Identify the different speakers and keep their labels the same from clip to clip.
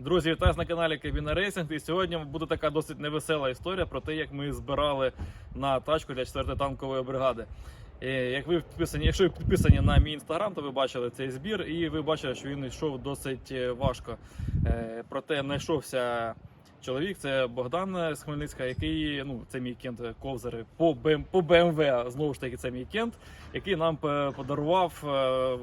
Speaker 1: Друзі, вітаю на каналі Кабіна Рейсинг. І сьогодні буде така досить невесела історія про те, як ми збирали на тачку для 4-ї танкової бригади. І як ви підписані, якщо ви підписані на мій інстаграм, то ви бачили цей збір, і ви бачили, що він йшов досить е, важко. Е, Проте знайшовся чоловік, це Богдан з Хмельницька, який ну це мій кент е, ковзари по БМ, по БМВ. Знову ж таки, це мій кент, який нам е, подарував е,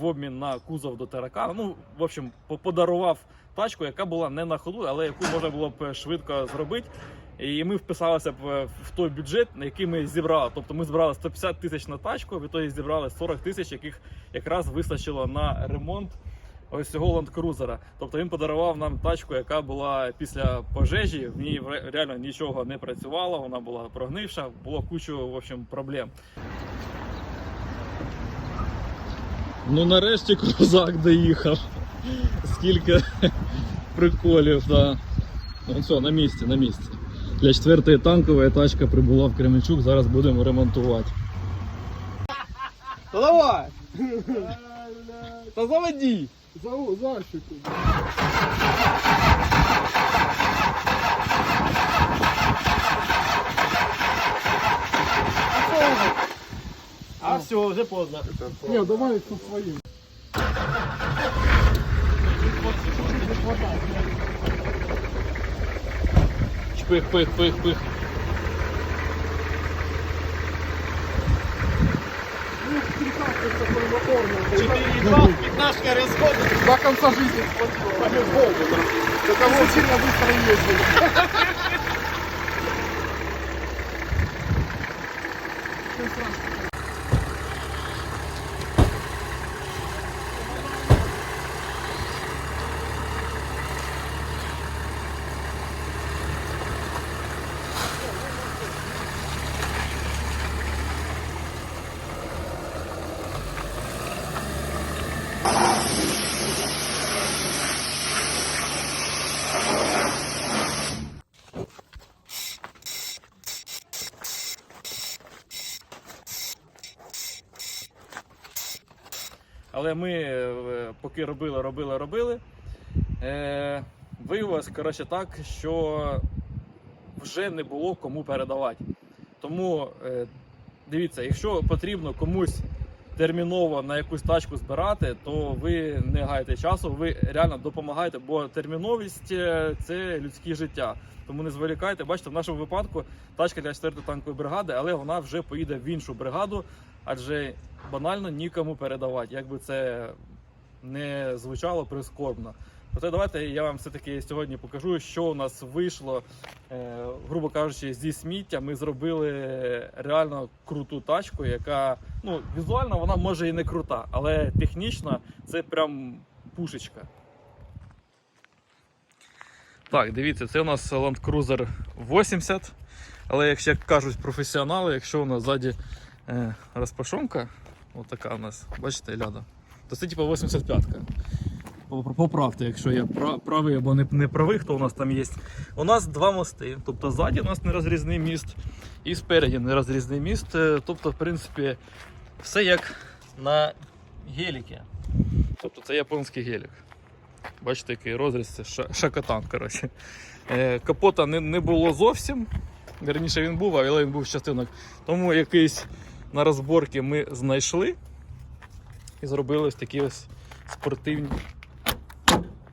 Speaker 1: в обмін на кузов до Теракана. Ну, в общем, подарував тачку, яка була не на ходу, але яку можна було б швидко зробити. І ми вписалися б в той бюджет, на який ми зібрали. Тобто ми збирали 150 тисяч на тачку, в ітогі зібрали 40 тисяч, яких якраз вистачило на ремонт ось цього Land Cruiser. Тобто він подарував нам тачку, яка була після пожежі. В ній реально нічого не працювало, вона була прогнивша, було кучу в общем, проблем. Ну нарешті крузак доїхав. Скільки приколів, да. Ну все, на місці, на місці. Для четвертої танкової тачка прибула в Кременчук, зараз будемо ремонтувати.
Speaker 2: Та давай!
Speaker 1: Та заводи!
Speaker 2: За, защику.
Speaker 1: А все, вже поздно.
Speaker 2: Не, давай со своим.
Speaker 1: Пих, пих, пих, пих. 4,2, пятнашка расхода.
Speaker 2: До конца жизни хватило. До того сильно быстро ездили.
Speaker 1: Але поки робили, робили, робили. Е, виявилось, коротше, так, що вже не було кому передавати. Тому е, дивіться, якщо потрібно комусь терміново на якусь тачку збирати, то ви не гайте часу, ви реально допомагаєте, бо терміновість е, це людське життя. Тому не зволікайте. Бачите, в нашому випадку тачка для 4-ї танкової бригади, але вона вже поїде в іншу бригаду, адже банально нікому передавати, як би це не звучало прискорбно. Проте давайте я вам все-таки сьогодні покажу, що у нас вийшло, е, грубо кажучи, зі сміття. Ми зробили реально круту тачку, яка ну, візуально вона може і не крута, але технічно це прям пушечка. Так, дивіться, це у нас Land Cruiser 80. Але якщо кажуть професіонали, якщо у нас ззаді е, розпашонка, отака у нас, бачите, ляда, то це типу 85-ка. Поправте, якщо я правий або не, правий, хто у нас там є. У нас два мости. Тобто ззаді у нас нерозрізний міст і спереді нерозрізний міст. Е, Тобто, в принципі, все як на геліки. Тобто це японський гелік. Бачите, який розріз, це шакатан. коротше. Е, Капота не, було зовсім. Верніше він був, але він був частинок. Тому якийсь на розборки ми знайшли і зробили ось такі ось спортивні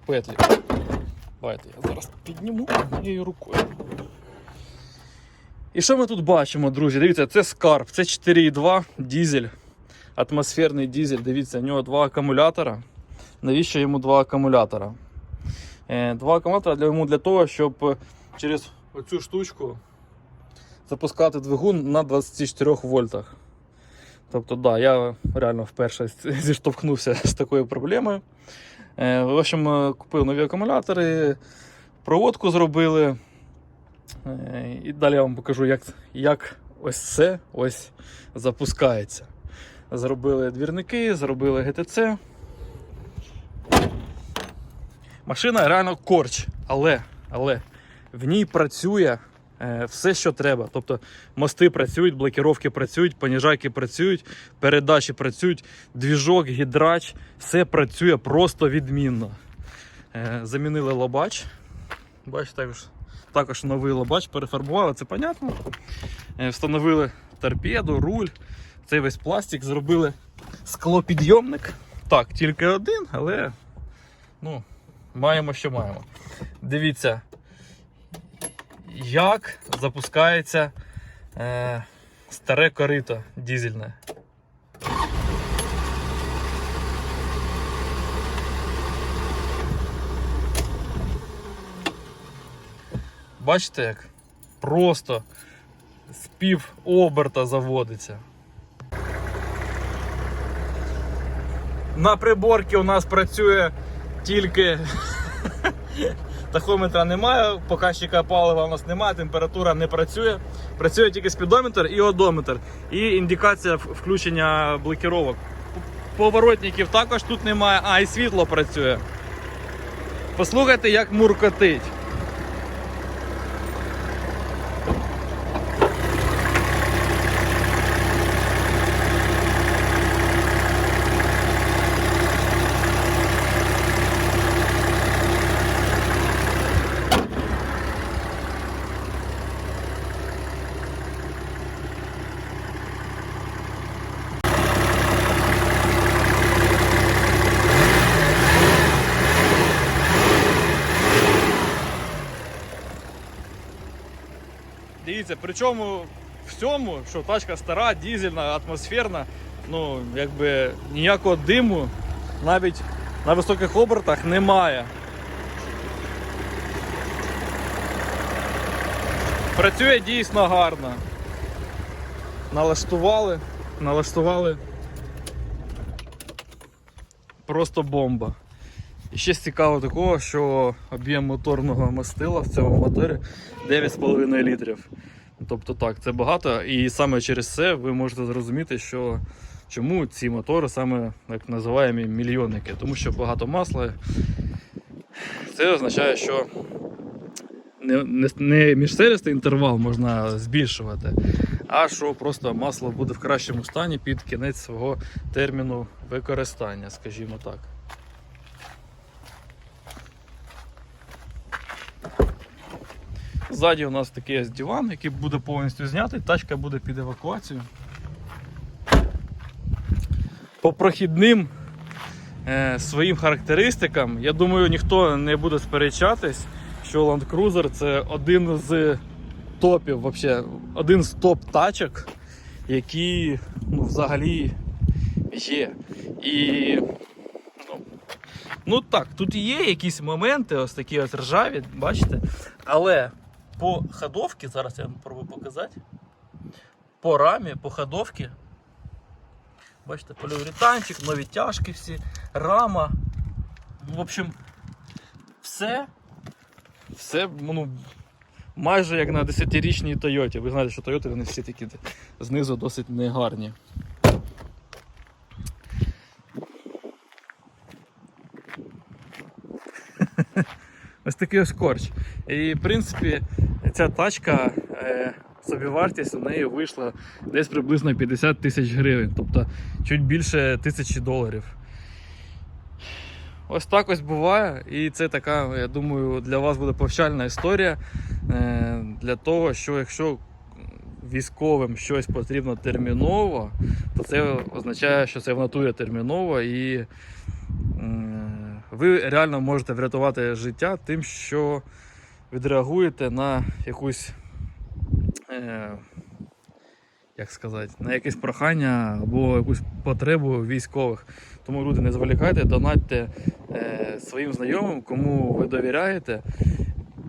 Speaker 1: петлі. Давайте я зараз підніму моєю рукою. І що ми тут бачимо, друзі? Дивіться, це скарб, це 4,2 дізель, атмосферний дізель. Дивіться, у нього два акумулятора. Навіщо йому два акумулятора? Е, Два акумулятора для йому для того, щоб через оцю штучку запускати двигун на 24 вольтах. Тобто, да, я реально вперше зіштовхнувся з такою проблемою. Е, В общем, е, купив нові акумулятори, проводку зробили. Е, І далі я вам покажу, як, як ось це ось запускається. Зробили двірники, зробили ГТЦ. Машина реально корч, але, але в ній працює все, що треба. Тобто мости працюють, блокіровки працюють, поніжайки працюють, передачі працюють, двіжок, гідрач, все працює просто відмінно. Е, замінили лобач. Бачите, також, також новий лобач перефарбували, це понятно. Е, встановили торпеду, руль, цей весь пластик, зробили склопідйомник. Так, тільки один, але ну, маємо, що маємо. Дивіться, як запускається е, старе корито дізельне. Бачите як? Просто з пів оберта заводиться. На приборці у нас працює тільки тахометра немає, показчика палива у нас немає, температура не працює. Працює тільки спідометр і одометр. І індикація включення блокіровок. Поворотників також тут немає, а і світло працює. Послухайте, як муркотить. Дивіться, причому всьому, що тачка стара, дізельна, атмосферна, ну, якби ніякого диму навіть на високих обертах немає. Працює дійсно гарно. Налаштували, налаштували. Просто бомба. І ще з цікавого такого, що об'єм моторного мастила в цьому моторі 9,5 літрів. Тобто так, це багато, і саме через це ви можете зрозуміти, що чому ці мотори саме як називаємо мільйонники, тому що багато масла. Це означає, що не, не, не міжселістий інтервал можна збільшувати, а що просто масло буде в кращому стані під кінець свого терміну використання, скажімо так. Ззаді у нас такий диван, який буде повністю знятий, тачка буде під евакуацію. По прохідним е, своїм характеристикам, я думаю, ніхто не буде сперечатись, що Land Cruiser це один з топів, вообще, один з топ-тачок, які ну, взагалі є. І ну, ну так, тут є якісь моменти, ось такі ось ржаві, бачите, але по ходовці, зараз я вам пробую показати. По рамі, по ходовці. Бачите, поліуретанчик, нові тяжки всі, рама. В общем, все. Все, ну, майже як на 10-річній Тойоті. Ви знаєте, що Тойоти вони всі такі знизу досить негарні. Ось такий ось корч. І в принципі, ця тачка, е, собівартість у неї вийшла десь приблизно 50 тисяч гривень, тобто чуть більше тисячі доларів. Ось так ось буває, і це така, я думаю, для вас буде повчальна історія е, для того, що якщо військовим щось потрібно терміново, то це означає, що це в натурі терміново і ви реально можете врятувати життя тим, що відреагуєте на якусь, е, як сказати, на якесь прохання або якусь потребу військових. Тому люди не зволікайте, донатьте е, своїм знайомим, кому ви довіряєте,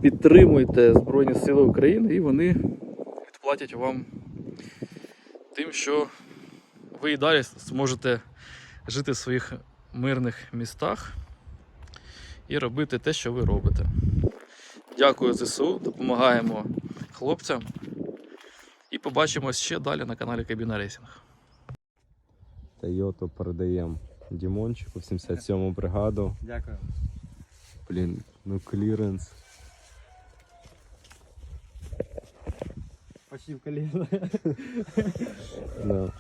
Speaker 1: підтримуйте Збройні Сили України і вони відплатять вам тим, що ви і далі зможете жити в своїх мирних містах і робити те, що ви робите. Дякую ЗСУ, допомагаємо хлопцям. І побачимось ще далі на каналі Кабіна Рейсінг.
Speaker 3: Тойоту передаємо Дімончику, 77-му бригаду.
Speaker 4: Дякую.
Speaker 3: Блін, ну кліренс. Да.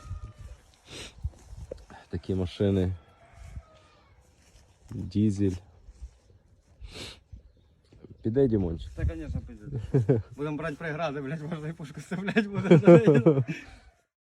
Speaker 3: Такі машини. Дізель. Піде Дімонч?
Speaker 4: Та, конечно, піде. Будемо брати пригради, блядь, можна і пушку стріляти буде.